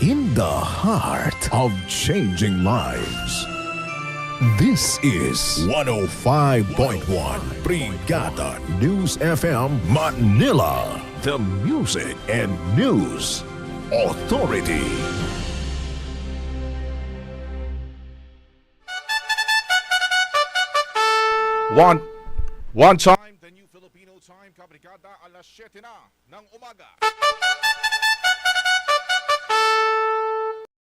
in the heart of changing lives. This is 105.1 Brigada News FM Manila. The Music and News Authority. One, one time, the new Filipino time, kabrigada, alas 7 na ng umaga.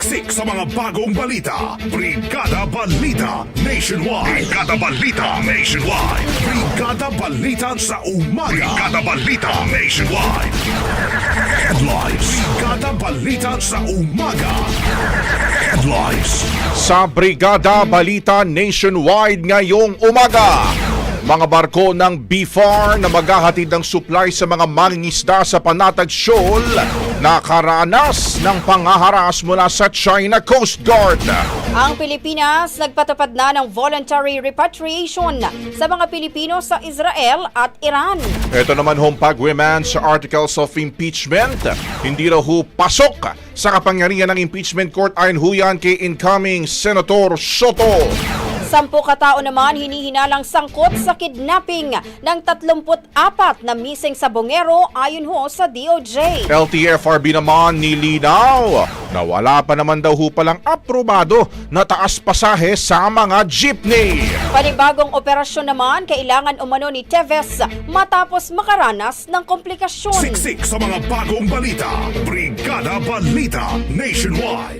Siksik sa mga bagong balita. Brigada Balita Nationwide. Brigada Balita Nationwide. Brigada Balita sa umaga. Brigada Balita Nationwide. Headlines. Brigada Balita sa umaga. Headlines. Sa Brigada Balita Nationwide ngayong umaga. Mga barko ng BFAR na maghahatid ng supply sa mga mangingisda sa Panatag Shoal nakaranas ng pangaharas mula sa China Coast Guard. Ang Pilipinas nagpatupad na ng voluntary repatriation sa mga Pilipino sa Israel at Iran. Ito naman hong pag-remand sa Articles of Impeachment. Hindi raw ho pasok sa kapangyarihan ng impeachment court ayon ho yan kay incoming Senator Soto. Sampu katao naman hinihinalang sangkot sa kidnapping ng 34 na missing sa Bongero ayon ho sa DOJ. LTFRB naman nilinaw na wala pa naman daw ho palang aprobado na taas pasahe sa mga jeepney. Panibagong operasyon naman kailangan umano ni Teves matapos makaranas ng komplikasyon. Siksik sa mga bagong balita. Brigada Balita Nationwide.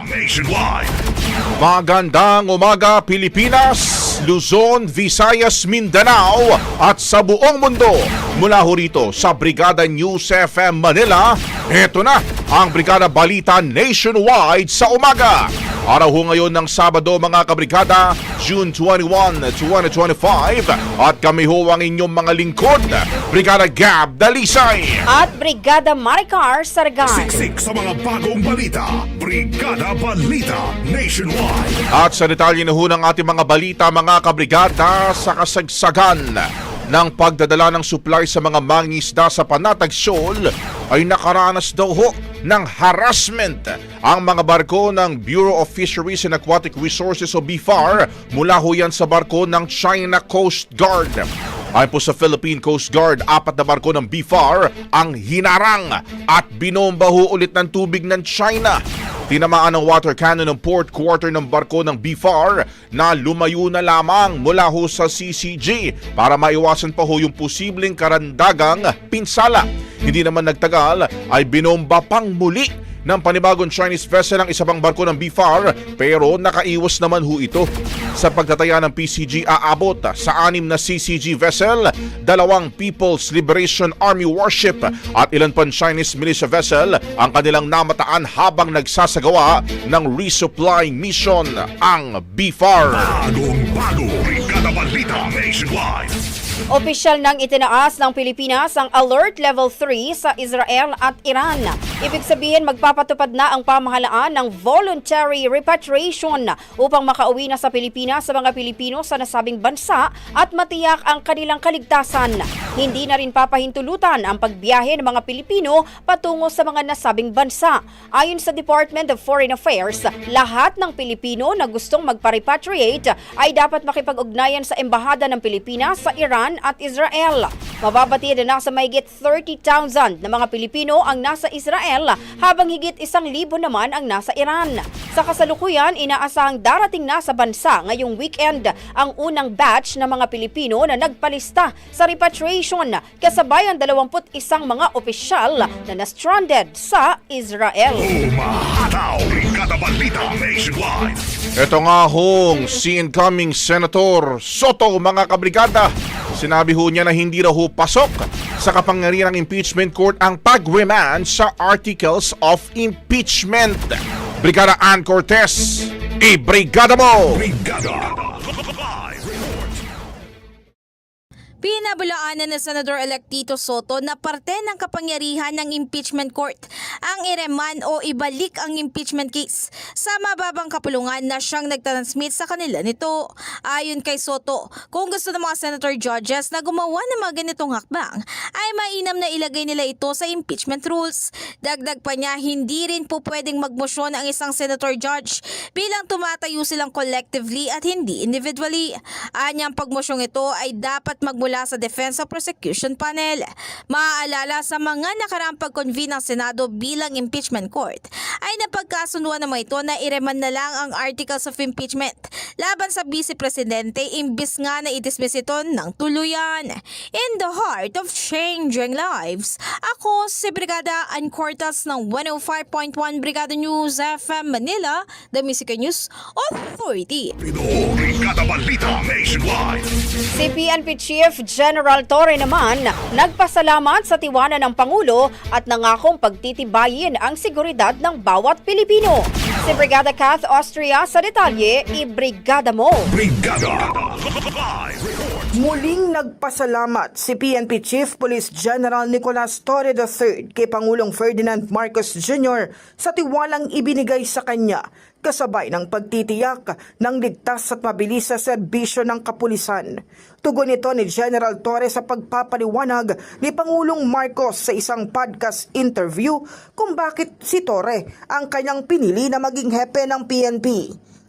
Nationwide. Magandang umaga Pilipinas, Luzon, Visayas, Mindanao at sa buong mundo. Mula ho rito sa Brigada News FM Manila, eto na ang Brigada Balita Nationwide sa umaga. Araw ho ngayon ng Sabado mga kabrigada, June 21, 2025 at kami ho ang inyong mga lingkod, Brigada Gab Dalisay. At Brigada Maricar Sargan. Siksik sa mga bagong balita. Brigada Balita Nationwide. At sa detalye na ho ng ating mga balita mga kabrigada sa kasagsagan ng pagdadala ng supply sa mga mangingisda sa Panatag Shoal ay nakaranas daw ho ng harassment ang mga barko ng Bureau of Fisheries and Aquatic Resources o BFAR mula ho yan sa barko ng China Coast Guard. Ayon po sa Philippine Coast Guard, apat na barko ng BFAR ang hinarang at binomba ho ulit ng tubig ng China Tinamaan ng water cannon ng port quarter ng barko ng BFAR na lumayo na lamang mula ho sa CCG para maiwasan pa ho yung posibleng karandagang pinsala. Hindi naman nagtagal ay binomba pang muli ng panibagong Chinese vessel ang isa pang barko ng BFAR pero nakaiwas naman ho ito. Sa pagtataya ng PCG aabot sa anim na CCG vessel, dalawang People's Liberation Army warship at ilan pang Chinese militia vessel ang kanilang namataan habang nagsasagawa ng resupply mission ang BFAR. Bagong bago, Brigada Balita Nationwide. Opisyal nang itinaas ng Pilipinas ang Alert Level 3 sa Israel at Iran. Ibig sabihin magpapatupad na ang pamahalaan ng voluntary repatriation upang makauwi na sa Pilipinas sa mga Pilipino sa nasabing bansa at matiyak ang kanilang kaligtasan. Hindi na rin papahintulutan ang pagbiyahe ng mga Pilipino patungo sa mga nasabing bansa. Ayon sa Department of Foreign Affairs, lahat ng Pilipino na gustong magpa-repatriate ay dapat makipag-ugnayan sa Embahada ng Pilipinas sa Iran at Israel. Mababatid na nasa mahigit 30,000 na mga Pilipino ang nasa Israel habang higit isang libo naman ang nasa Iran. Sa kasalukuyan, inaasahang darating na sa bansa ngayong weekend ang unang batch ng mga Pilipino na nagpalista sa repatriation kasabay ang 21 mga opisyal na na-stranded sa Israel. Umahataw, Brigada Balita Nationwide. Ito nga hong si incoming Senator Soto mga kabrigada. Sinabi ho niya na hindi raw ho pasok sa kapangyarihan ng impeachment court ang pag-remand sa articles of impeachment. Brigada Ann Cortez, i-brigada mo! Brigada. Pinabulaanan ng Senador-elect Tito Soto na parte ng kapangyarihan ng impeachment court ang ireman o ibalik ang impeachment case sa mababang kapulungan na siyang nagtransmit sa kanila nito. Ayon kay Soto, kung gusto ng mga senator judges na gumawa ng mga ganitong hakbang, ay mainam na ilagay nila ito sa impeachment rules. Dagdag pa niya, hindi rin po pwedeng magmosyon ang isang senator judge bilang tumatayo silang collectively at hindi individually. Anyang pagmosyong ito ay dapat magmula sa Defense of Prosecution Panel. Maaalala sa mga nakaraang pag-convene ng Senado bilang impeachment court, ay napagkasunduan naman ito na ireman na lang ang articles of impeachment laban sa Vice Presidente imbis nga na i-dismiss ito ng tuluyan. In the heart of changing lives, ako si Brigada Ancortas ng 105.1 Brigada News FM Manila, the Music News Authority. Brigada Balita Nationwide. Si PNP Chief General Torre naman nagpasalamat sa tiwala ng Pangulo at nangakong pagtitibayin ang seguridad ng bawat Pilipino. Si Brigada Kath Austria sa detalye, i-brigada mo! Brigada. Live report. Muling nagpasalamat si PNP Chief Police General Nicolas Torre III kay Pangulong Ferdinand Marcos Jr. sa tiwalang ibinigay sa kanya kasabay ng pagtitiyak ng ligtas at mabilis sa serbisyo ng kapulisan. Tugon ito ni General Torre sa pagpapaliwanag ni Pangulong Marcos sa isang podcast interview kung bakit si Torre ang kanyang pinili na maging hepe ng PNP.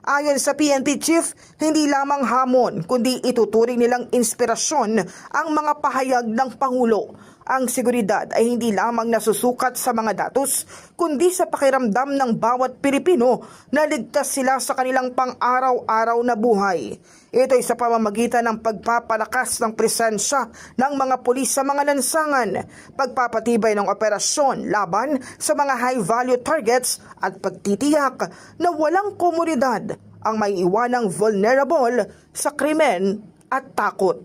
Ayon sa PNP chief, hindi lamang hamon kundi ituturing nilang inspirasyon ang mga pahayag ng Pangulo. Ang seguridad ay hindi lamang nasusukat sa mga datos, kundi sa pakiramdam ng bawat Pilipino na ligtas sila sa kanilang pang-araw-araw na buhay. Ito ay sa pamamagitan ng pagpapalakas ng presensya ng mga pulis sa mga lansangan, pagpapatibay ng operasyon laban sa mga high-value targets at pagtitiyak na walang komunidad ang may iwanang vulnerable sa krimen at takot.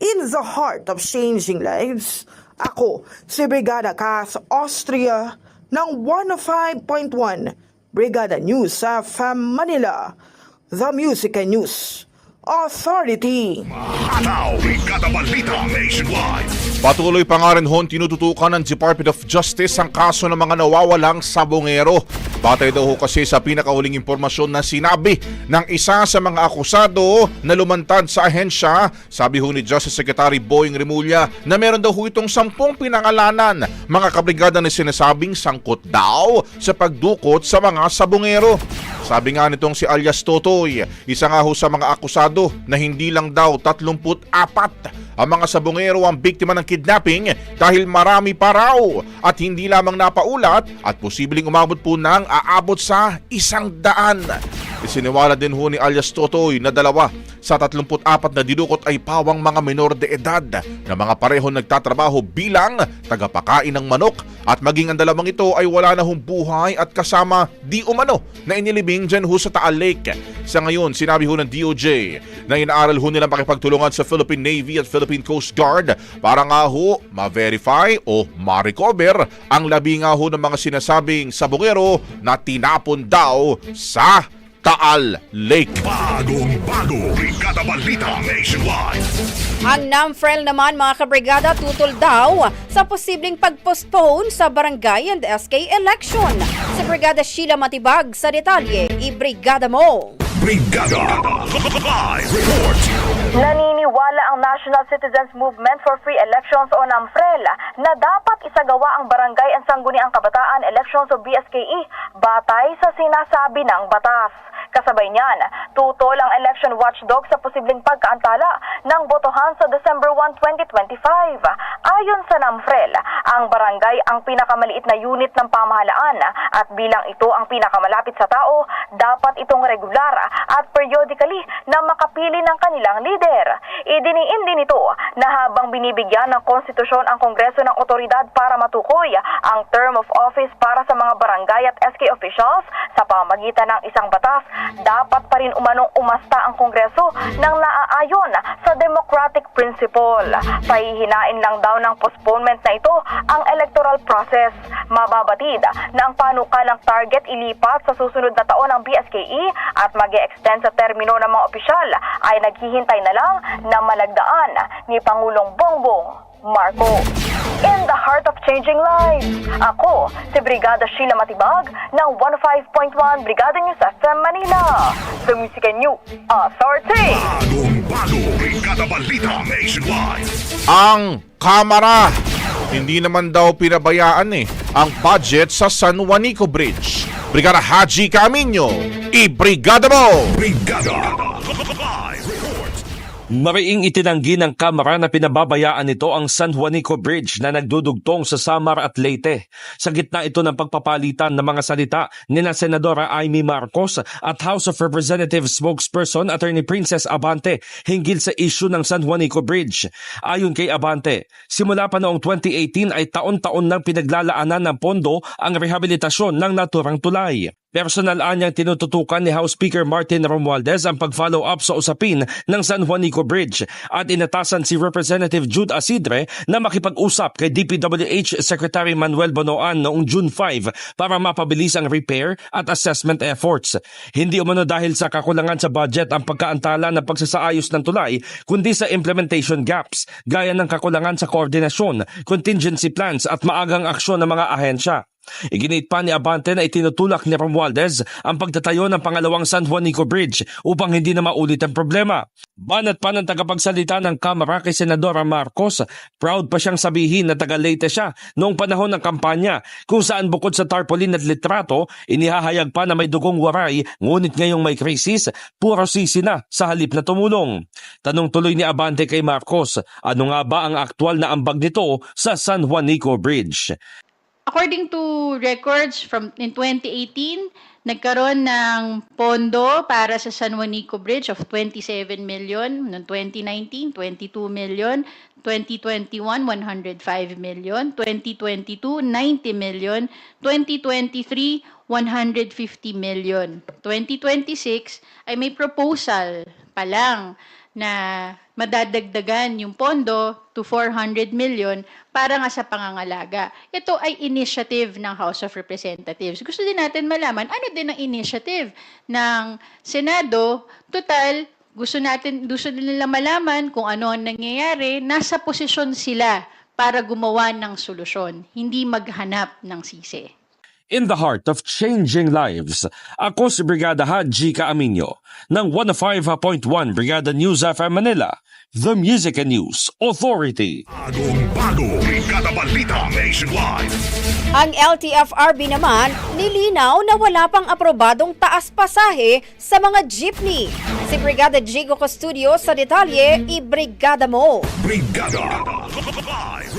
In the heart of changing lives, ako si Brigada Cass Austria ng 105.1 Brigada News sa FAM Manila, The Music and News Authority. Umahataw, Brigada Balita Nationwide. Patuloy pa nga rin hon tinututukan ng Department of Justice ang kaso ng mga nawawalang sabongero. Batay daw ho kasi sa pinakauling impormasyon na sinabi ng isa sa mga akusado na lumantad sa ahensya, sabi ho ni Justice Secretary Boying Remulla na meron daw ho itong sampung pinangalanan mga kabrigada na sinasabing sangkot daw sa pagdukot sa mga sabongero. Sabi nga nitong si alias Totoy, isa nga ho sa mga akusado na hindi lang daw 34 ang mga sabongero ang biktima ng kidnapping dahil marami pa raw at hindi lamang napaulat at posibleng umabot po ng aabot sa isang daan. Isiniwala din ho ni alias Totoy na dalawa sa 34 na dinukot ay pawang mga menor de edad na mga pareho nagtatrabaho bilang tagapakain ng manok at maging ang dalawang ito ay wala na hong buhay at kasama di umano na inilibing dyan ho sa Taal Lake. Sa ngayon, sinabi ho ng DOJ na inaaral ho nilang makipagtulungan sa Philippine Navy at Philippine Coast Guard para nga ho ma-verify o ma-recover ang labi nga ho ng mga sinasabing sabongero na tinapon daw sa Taal Lake. Bagong bago, Brigada Balita Nationwide. Ang NAMFREL naman mga kabrigada tutol daw sa posibleng pag-postpone sa barangay and SK election. Si Brigada Sheila Matibag sa detalye, i-brigada mo! Brigada Live Report. Naniniwala ang National Citizens Movement for Free Elections o NAMFREL na dapat isagawa ang Barangay and Sangguniang Kabataan Elections o BSKE batay sa sinasabi ng batas. Kasabay niyan, tutol ang election watchdog sa posibleng pagkaantala ng botohan sa December 1, 2025. Ayon sa NAMFREL, ang barangay ang pinakamaliit na unit ng pamahalaan at bilang ito ang pinakamalapit sa tao, dapat itong regular at periodically na makapili ng kanilang leader. Idiniin din ito na habang binibigyan ng konstitusyon ang Kongreso ng otoridad para matukoy ang term of office para sa mga barangay at SK officials sa pamagitan ng isang batas, dapat pa rin umanong umasta ang Kongreso ng naaayon sa democratic principle. Pahihinain lang daw ng postponement na ito ang electoral process. Mababatid na ang panukalang target ilipat sa susunod na taon ng BSKE at mag extend sa termino ng mga opisyal ay naghihintay na lang na malagdaan ni Pangulong Bongbong Marcos. In the heart of changing lives, ako si Brigada Sheila Matibag ng 105.1 Brigada News FM Manila. The Music and News Authority. Bagong bago, Brigada Balita Nationwide. Ang Kamara hindi naman daw pinabayaan eh ang budget sa San Juanico Bridge. Brigada Haji Camino, i-brigada mo! Brigada. Mariing itinanggi ng Kamara na pinababayaan nito ang San Juanico Bridge na nagdudugtong sa Samar at Leyte. Sa gitna ito ng pagpapalitan ng mga salita ni na Senadora Amy Marcos at House of Representatives spokesperson Attorney Princess Abante hinggil sa issue ng San Juanico Bridge. Ayon kay Abante, simula pa noong 2018 ay taon-taon nang pinaglalaanan ng pondo ang rehabilitasyon ng naturang tulay. Personal anyang tinututukan ni House Speaker Martin Romualdez ang pag-follow up sa usapin ng San Juanico Bridge at inatasan si Representative Jude Asidre na makipag-usap kay DPWH Secretary Manuel Bonoan noong June 5 para mapabilis ang repair at assessment efforts. Hindi umano dahil sa kakulangan sa budget ang pagkaantala ng pagsasaayos ng tulay kundi sa implementation gaps gaya ng kakulangan sa koordinasyon, contingency plans at maagang aksyon ng mga ahensya. Iginit pa ni Abante na itinutulak ni Romualdez ang pagtatayo ng pangalawang San Juanico Bridge upang hindi na maulit ang problema. Banat pa ng tagapagsalita ng Kamara kay Senadora Marcos, proud pa siyang sabihin na taga-Leyte siya noong panahon ng kampanya kung saan bukod sa tarpaulin at litrato, inihahayag pa na may dugong waray ngunit ngayong may krisis, puro sisi na sa halip na tumulong. Tanong tuloy ni Abante kay Marcos, ano nga ba ang aktwal na ambag nito sa San Juanico Bridge? According to records from in 2018, nagkaroon ng pondo para sa San Juanico Bridge of 27 million, noong 2019, 22 million, 2021, 105 million, 2022, 90 million, 2023, 150 million. 2026 ay may proposal pa lang na madadagdagan yung pondo to 400 million para nga sa pangangalaga. Ito ay initiative ng House of Representatives. Gusto din natin malaman ano din ang initiative ng Senado. Total, gusto natin gusto din nila malaman kung ano ang nangyayari, nasa posisyon sila para gumawa ng solusyon, hindi maghanap ng sisi. In the heart of changing lives, ako si Brigada Haji Kaaminyo ng 105.1 Brigada News FM Manila, the Music and News Authority. Bagong bago, Brigada Balita Nationwide. Ang LTFRB naman nilinaw na wala pang aprobadong taas pasahe sa mga jeepney. Si Brigada Jigo Custodio sa detalye, i-brigada mo! Brigada Live.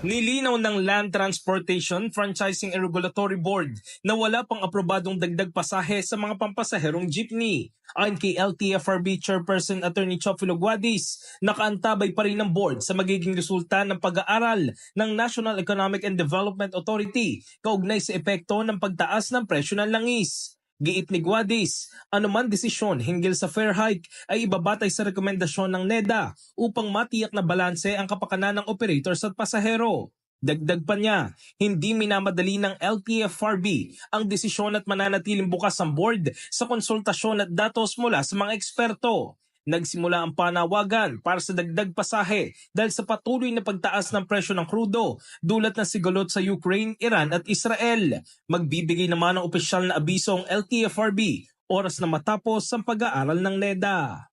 Nilinaw ng Land Transportation Franchising and Regulatory Board na wala pang aprobadong dagdag pasahe sa mga pampasaherong jeepney. Ayon kay LTFRB Chairperson Attorney Chofilo Guadis, nakaantabay pa rin ng board sa magiging resulta ng pag-aaral ng National Economic and Development Authority kaugnay sa epekto ng pagtaas ng presyo ng langis. Giit ni Guadis, anuman desisyon hinggil sa fair hike ay ibabatay sa rekomendasyon ng NEDA upang matiyak na balanse ang kapakanan ng operators at pasahero. Dagdag pa niya, hindi minamadali ng LTFRB ang desisyon at mananatiling bukas ang board sa konsultasyon at datos mula sa mga eksperto. Nagsimula ang panawagan para sa dagdag pasahe dahil sa patuloy na pagtaas ng presyo ng krudo dulot ng sigolot sa Ukraine, Iran at Israel. Magbibigay naman ng opisyal na abiso ang LTFRB oras na matapos ang pag-aaral ng NEDA.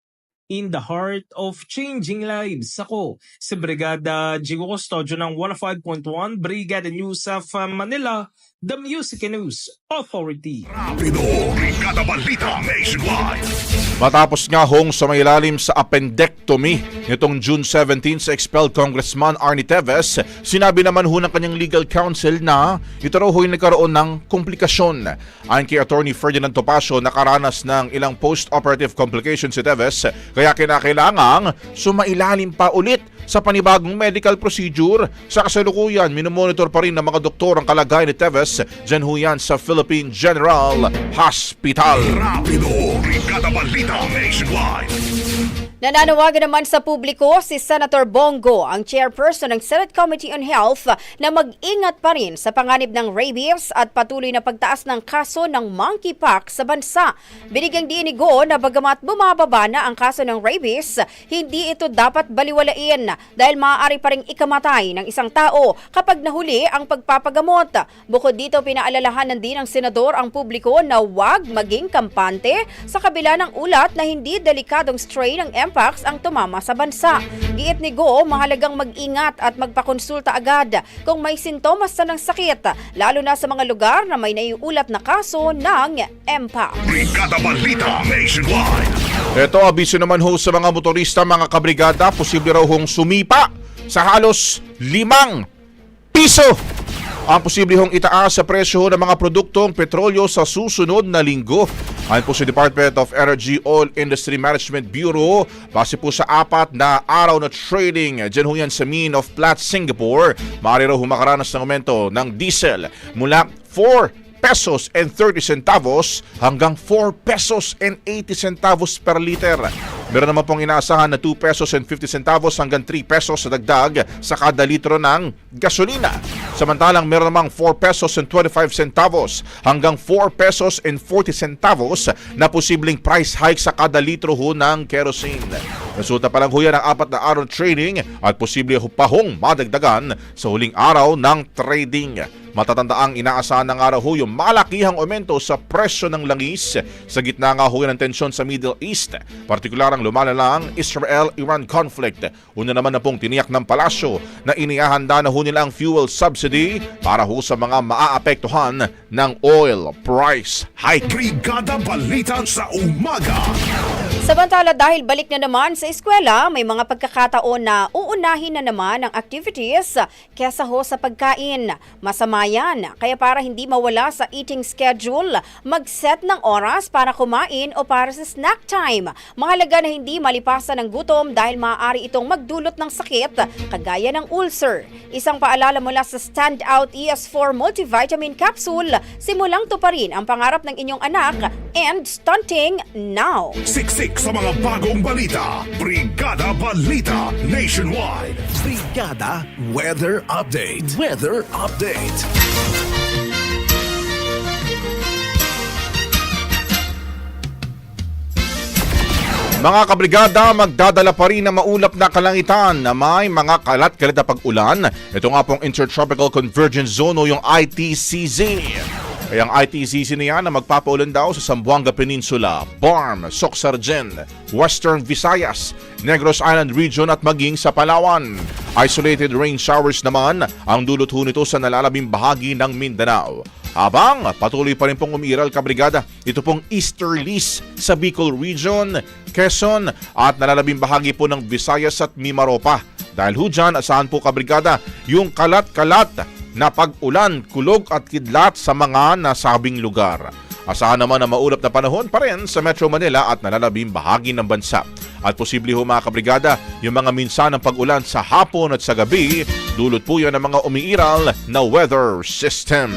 In the heart of changing lives, ako si Brigada Jigo Custodio ng 105.1 Brigada News of Manila, the Music News Authority. Rapido, Brigada Balita Nationwide. Matapos nga hong sumailalim sa appendectomy nitong June 17 sa expelled Congressman Arnie Teves, sinabi naman ho ng kanyang legal counsel na ito raw ho'y nagkaroon ng komplikasyon. Ayon kay Attorney Ferdinand Topacio, nakaranas ng ilang post-operative complications si Teves kaya kinakailangang sumailalim pa ulit sa panibagong medical procedure. Sa kasalukuyan, minomonitor pa rin ng mga doktor ang kalagayan ni Teves dyan ho yan sa Philippine General Hospital. Rapido, Nationwide. Nananawagan naman sa publiko si Senator Bongo, ang chairperson ng Senate Committee on Health, na mag-ingat pa rin sa panganib ng rabies at patuloy na pagtaas ng kaso ng monkeypox sa bansa. Binigyang diin ni Go na bagamat bumababa na ang kaso ng rabies, hindi ito dapat baliwalain dahil maaari pa rin ikamatay ng isang tao kapag nahuli ang pagpapagamot. Bukod dito, pinaalalahanan din ng senador ang publiko na huwag maging kampante sa kabila ng ulat na hindi delikadong strain ng Mpox ang tumama sa bansa. Giit ni Go, mahalagang mag-ingat at magpakonsulta agad kung may sintomas na ng sakit, lalo na sa mga lugar na may naiulat na kaso ng Mpox. Brigada Balita Nationwide. Ito, abiso naman ho sa mga motorista, mga kabrigada, posible raw hong sumipa sa halos limang piso. Ang posible hong itaas sa presyo ng mga produktong petrolyo sa susunod na linggo. Ayon po sa Department of Energy Oil Industry Management Bureau, base po sa apat na araw na trading dyan ho yan sa Mean of Platts, Singapore, maaari raw humakaranas ng aumento ng diesel mula 4 pesos and 30 centavos hanggang 4 pesos and 80 centavos per liter. Meron naman pong inaasahan na 2 pesos and 50 centavos hanggang 3 pesos sa dagdag sa kada litro ng gasolina. Samantalang meron namang 4 pesos and 25 centavos hanggang 4 pesos and 40 centavos na posibleng price hike sa kada litro ho ng kerosene. Resulta pa lang ho yan ang apat na araw trading at posible ho pa hong madagdagan sa huling araw ng trading. Matatandaang inaasahan ng araw ho yung malakihang aumento sa presyo ng langis sa gitna nga ho ng tensyon sa Middle East. Partikular ang lumalala ang Israel-Iran conflict. Una naman na pong tiniyak ng palasyo na inihahanda na ho nila ang fuel subsidy para ho sa mga maaapektuhan ng oil price hike. Brigada Balita sa Umaga. Samantala dahil balik na naman sa eskwela, may mga pagkakataon na uunahin na naman ang activities kesa ho sa pagkain. Masama yan. Kaya para hindi mawala sa eating schedule, mag-set ng oras para kumain o para sa snack time. Mahalaga na hindi malipasan ng gutom dahil maaari itong magdulot ng sakit kagaya ng ulcer. Isang paalala mula sa Standout ES4 Multivitamin Capsule, simulang tuparin ang pangarap ng inyong anak and stunting now. Siksik sa mga bagong balita. Brigada Balita Nationwide. Brigada Weather Update. Weather Update. Mga kabrigada, magdadala pa rin na maulap na kalangitan na may mga kalat-kalat na pag-ulan. Ito nga pong Intertropical Convergence Zone o yung ITCZ. Kaya ang ITCZ na yan na magpapaulan daw sa Zamboanga Peninsula, Barm, Soxargen, Western Visayas, Negros Island Region at maging sa Palawan. Isolated rain showers naman ang dulot nito sa nalalabing bahagi ng Mindanao. Habang patuloy pa rin pong umiiral kabrigada, ito pong easterlies sa Bicol Region, Quezon at nalalabing bahagi po ng Visayas at Mimaropa. Dahil ho dyan, asahan po kabrigada yung kalat-kalat na pag-ulan, kulog at kidlat sa mga nasabing lugar. Asahan naman na maulap na panahon pa rin sa Metro Manila at nalalabing bahagi ng bansa. At posible ho mga kabrigada, yung mga minsan ng pag-ulan sa hapon at sa gabi, dulot po yan ng mga umiiral na weather system.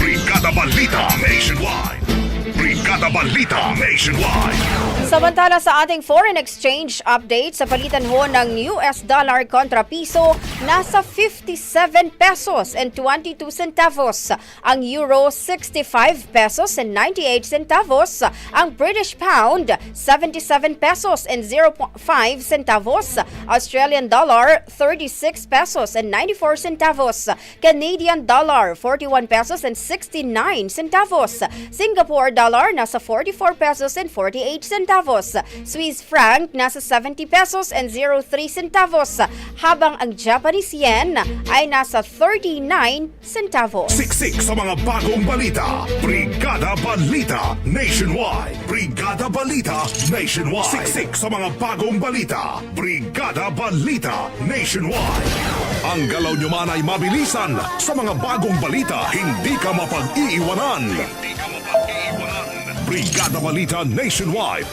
Brigada Balita Nationwide. Brigada Balita Nationwide. Samantala sa ating foreign exchange update sa palitan ho ng US dollar kontra piso, nasa 57 pesos and 22 centavos. Ang euro 65 pesos and 98 centavos. Ang British pound 77 pesos and 0.5 centavos. Australian dollar 36 pesos and 94 centavos. Canadian dollar 41 pesos and 69 centavos. Singapore dollar nasa 44 pesos and 48 centavos. Swiss franc nasa 70 pesos and 03 centavos. Habang ang Japanese yen ay nasa 39 centavos. Siksik sa mga bagong balita. Brigada Balita Nationwide. Brigada Balita Nationwide. Siksik sa mga bagong balita. Brigada Balita Nationwide. Ang galaw nyo man ay mabilisan. Sa mga bagong balita, hindi ka mapag-iiwanan. Hindi ka mapag-iiwanan. Brigada Balita Nationwide.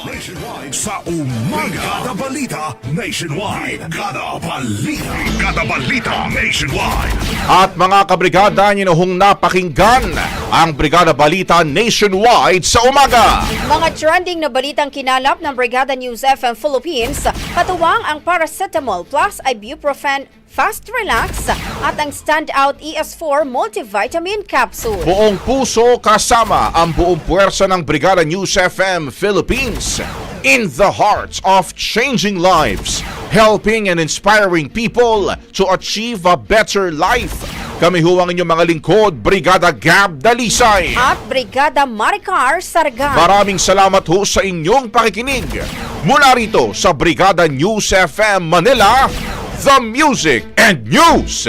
Nationwide sa umaga. Brigada Balita Nationwide. Brigada Balita. Brigada Balita Nationwide. At mga kabrigada, ninuhong napakinggan ang Brigada Balita Nationwide sa umaga. Mga trending na balitang kinalap ng Brigada News FM Philippines, katuwang ang paracetamol plus ibuprofen Fast Relax at ang standout ES4 multivitamin capsule. Buong puso kasama ang buong puwersa ng Brigada News FM Philippines in the hearts of changing lives, helping and inspiring people to achieve a better life. Kami ho ang inyong mga lingkod, Brigada Gab Dalisay. At Brigada Maricar Sargan. Maraming salamat ho sa inyong pakikinig. Mula rito sa Brigada News FM Manila, The Music and News